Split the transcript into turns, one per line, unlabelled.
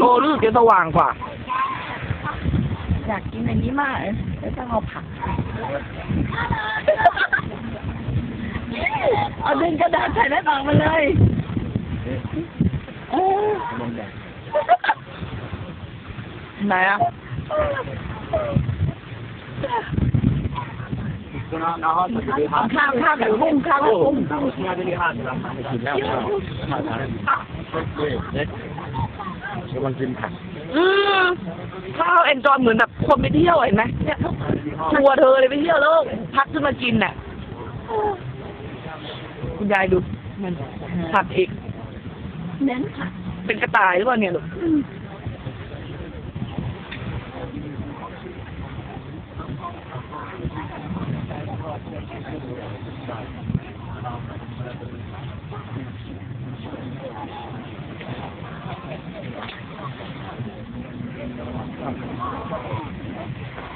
โอรู้สึกจะสว่างกว่า
อยากกินอันนี้มากเลยแล้วต้องเอาผัก เอาดึงกระดาษใส่หน้าต่างมาเลยเออ
ไหนอะ
ข้าวข้าวข้าวกับกุ้งข้าวกับกุ้ง
กินแล้ว กำลังกินผักอืมข้าวเอนจอยเหมือนแบบคนไปเที่ยวเห็นไหมเนี่ยทัวร์เธอเลยไปเที่ยวแล้วพักขึ้นมากินน่ะ คุณยายดูมันผักอีก
เน้นผัก
เป็นกระต่ายหรือเปล่าเนี่ยลูก
Thank you.